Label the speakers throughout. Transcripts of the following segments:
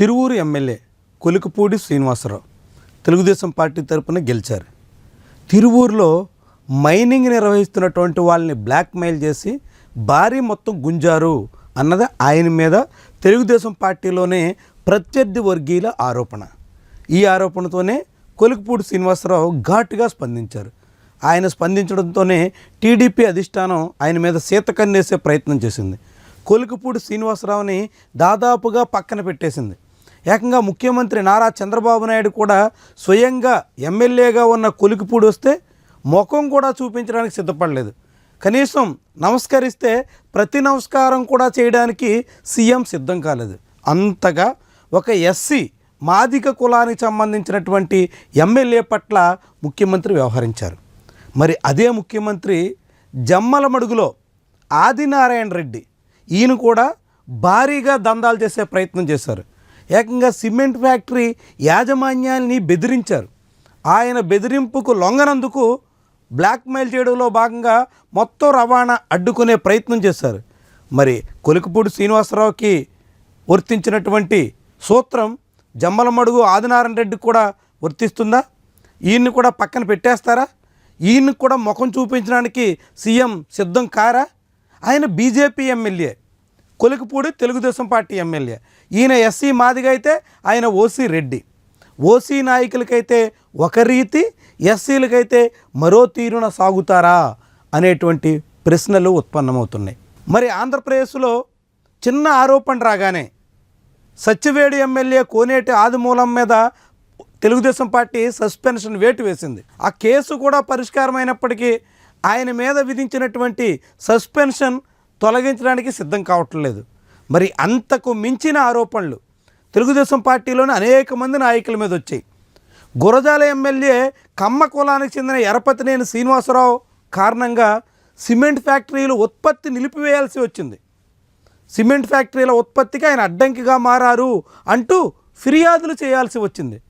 Speaker 1: Tiruvuru MLA Kolikapudi Srinivasarao Telugu Desam party తరపున గెలిచారు. తిరువూరులో mining నిర్వహిస్తున్నటువంటి వాళ్ళని బ్లాక్మెయిల్ చేసి భారీ మొత్తం గుంజారు అన్నది ఆయన మీద తెలుగుదేశం పార్టీలోనే ప్రత్యర్థి వర్గీయుల ఆరోపణ. ఈ ఆరోపణతోనే కొలికపూడి శ్రీనివాసరావు ఘాటుగా స్పందించారు. ఆయన స్పందించడంతోనే టీడీపీ అధిష్టానం ఆయన మీద సీతకన్నేసే ప్రయత్నం చేసింది. కొలికపూడి శ్రీనివాసరావుని దాదాపుగా పక్కన పెట్టేసింది. ఏకంగా ముఖ్యమంత్రి నారా చంద్రబాబు నాయుడు కూడా స్వయంగా ఎమ్మెల్యేగా ఉన్న కొలికిపూడి వస్తే ముఖం కూడా చూపించడానికి సిద్ధపడలేదు. కనీసం నమస్కరిస్తే ప్రతి నమస్కారం కూడా చేయడానికి సీఎం సిద్ధం కాలేదు. అంతగా ఒక ఎస్సీ మాదిక కులానికి సంబంధించినటువంటి ఎమ్మెల్యే పట్ల ముఖ్యమంత్రి వ్యవహరించారు. మరి అదే ముఖ్యమంత్రి జమ్మల మడుగులో ఆదినారాయణ రెడ్డి ఈయన కూడా భారీగా దందాలు చేసే ప్రయత్నం చేశారు. ఏకంగా సిమెంట్ ఫ్యాక్టరీ యాజమాన్యాన్ని బెదిరించారు. ఆయన బెదిరింపుకు లొంగనందుకు బ్లాక్మెయిల్ చేయడంలో భాగంగా మొత్తం రవాణా అడ్డుకునే ప్రయత్నం చేశారు. మరి కొలికపూడి శ్రీనివాసరావుకి వర్తించినటువంటి సూత్రం జమ్మలమడుగు ఆదినారాయణ రెడ్డి కూడా వర్తిస్తుందా? ఈయన్ని కూడా పక్కన పెట్టేస్తారా? ఈయన్ని కూడా ముఖం చూపించడానికి సీఎం సిద్ధం కారా? ఆయన BJP MLA. Kolikapudi Telugu Desam party MLA. ఈయన ఎస్సీ మాదిగా అయితే ఆయన ఓసీ రెడ్డి. ఓసీ నాయకులకైతే ఒక రీతి ఎస్సీలకైతే మరో తీరున సాగుతారా అనేటువంటి ప్రశ్నలు ఉత్పన్నమవుతున్నాయి. మరి ఆంధ్రప్రదేశ్లో చిన్న ఆరోపణ రాగానే సత్యవేడి ఎమ్మెల్యే కోనేటి ఆదిమూలం మీద తెలుగుదేశం పార్టీ సస్పెన్షన్ వేటు వేసింది. ఆ కేసు కూడా పరిష్కారమైనప్పటికీ ఆయన మీద విధించినటువంటి సస్పెన్షన్ తొలగించడానికి సిద్ధం కావట్లేదు. మరి అంతకు మించిన ఆరోపణలు తెలుగుదేశం పార్టీలోని అనేక మంది నాయకుల మీద వచ్చాయి. గురజాల ఎమ్మెల్యే కమ్మ కులానికి చెందిన ఎరపతినేని శ్రీనివాసరావు కారణంగా సిమెంట్ ఫ్యాక్టరీలు ఉత్పత్తి నిలిపివేయాల్సి వచ్చింది. సిమెంట్ ఫ్యాక్టరీల ఉత్పత్తికి ఆయన అడ్డంకిగా మారారు అంటూ ఫిర్యాదులు చేయాల్సి వచ్చింది.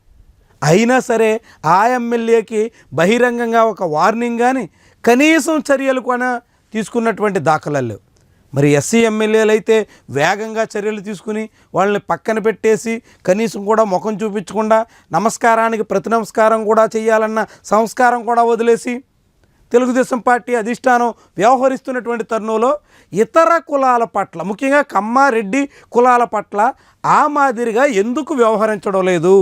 Speaker 1: అయినా సరే ఆ ఎమ్మెల్యేకి బహిరంగంగా ఒక వార్నింగ్ కానీ కనీసం చర్యలు కూడా తీసుకున్నటువంటి దాఖలాలు లేవు. మరి ఎస్సీ ఎమ్మెల్యేలు అయితే వేగంగా చర్యలు తీసుకుని వాళ్ళని పక్కన పెట్టేసి కనీసం కూడా ముఖం చూపించకుండా నమస్కారానికి ప్రతి నమస్కారం కూడా చేయాలన్న సంస్కారం కూడా వదిలేసి తెలుగుదేశం పార్టీ అధిష్టానం వ్యవహరిస్తున్నటువంటి తరుణంలో ఇతర కులాల పట్ల ముఖ్యంగా కమ్మారెడ్డి కులాల పట్ల ఆ మాదిరిగా ఎందుకు వ్యవహరించడం లేదు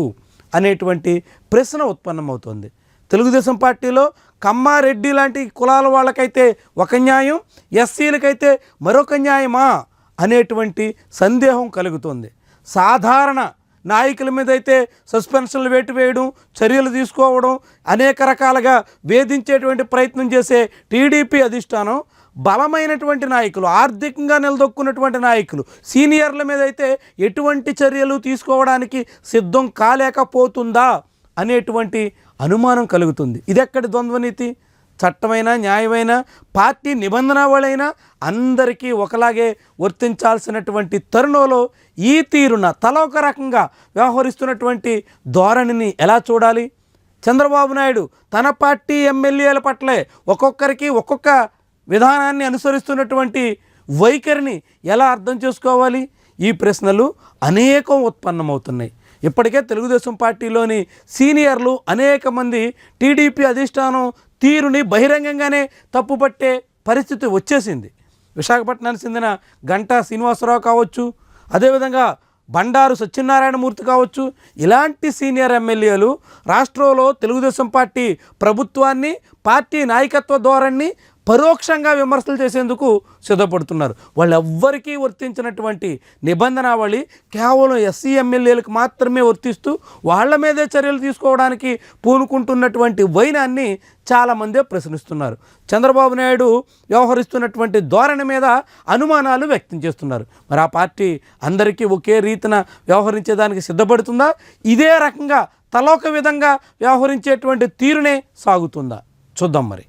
Speaker 1: అనేటువంటి ప్రశ్న ఉత్పన్నమవుతుంది. తెలుగుదేశం పార్టీలో కమ్మారెడ్డి లాంటి కులాల వాళ్ళకైతే ఒక న్యాయం ఎస్సీలకైతే మరొక న్యాయమా అనేటువంటి సందేహం కలుగుతుంది. సాధారణ నాయకుల మీద అయితే సస్పెన్షన్లు వేటు వేయడం చర్యలు తీసుకోవడం అనేక రకాలుగా వేధించేటువంటి ప్రయత్నం చేసే టీడీపీ అధిష్టానం బలమైనటువంటి నాయకులు ఆర్థికంగా నిలదొక్కున్నటువంటి నాయకులు సీనియర్ల మీద అయితే ఎటువంటి చర్యలు తీసుకోవడానికి సిద్ధం కాలేకపోతుందా అనేటువంటి అనుమానం కలుగుతుంది. ఇదెక్కడి ద్వంద్వనీతి? చట్టమైన న్యాయమైన పార్టీ నిబంధనావళైనా అందరికీ ఒకలాగే వర్తించాల్సినటువంటి తరుణంలో ఈ తీరున తల ఒక రకంగా వ్యవహరిస్తున్నటువంటి ధోరణిని ఎలా చూడాలి? చంద్రబాబు నాయుడు తన పార్టీ ఎమ్మెల్యేల పట్లే ఒక్కొక్కరికి ఒక్కొక్క విధానాన్ని అనుసరిస్తున్నటువంటి వైఖరిని ఎలా అర్థం చేసుకోవాలి? ఈ ప్రశ్నలు అనేకం ఉత్పన్నమవుతున్నాయి. ఇప్పటికే తెలుగుదేశం పార్టీలోని సీనియర్లు అనేక మంది టీడీపీ అధిష్టానం తీరుని బహిరంగంగానే తప్పుపట్టే పరిస్థితి వచ్చేసింది. విశాఖపట్నానికి చెందిన గంటా శ్రీనివాసరావు కావచ్చు అదేవిధంగా బండారు సత్యనారాయణమూర్తి కావచ్చు ఇలాంటి సీనియర్ ఎమ్మెల్యేలు రాష్ట్రంలో తెలుగుదేశం పార్టీ ప్రభుత్వాన్ని పార్టీ నాయకత్వ ధోరణిని పరోక్షంగా విమర్శలు చేసేందుకు సిద్ధపడుతున్నారు. వాళ్ళెవ్వరికీ వర్తించినటువంటి నిబంధనావళి కేవలం ఎస్సీ ఎమ్మెల్యేలకు మాత్రమే వర్తిస్తూ వాళ్ళ మీదే చర్యలు తీసుకోవడానికి పూనుకుంటున్నటువంటి వైనాన్ని చాలామందే ప్రశ్నిస్తున్నారు. చంద్రబాబు నాయుడు వ్యవహరిస్తున్నటువంటి ధోరణి మీద అనుమానాలు వ్యక్తం చేస్తున్నారు. మరి ఆ పార్టీ అందరికీ ఒకే రీతిన వ్యవహరించేదానికి సిద్ధపడుతుందా? ఇదే రకంగా తలొక విధంగా వ్యవహరించేటువంటి తీరునే సాగుతుందా? చూద్దాం మరి.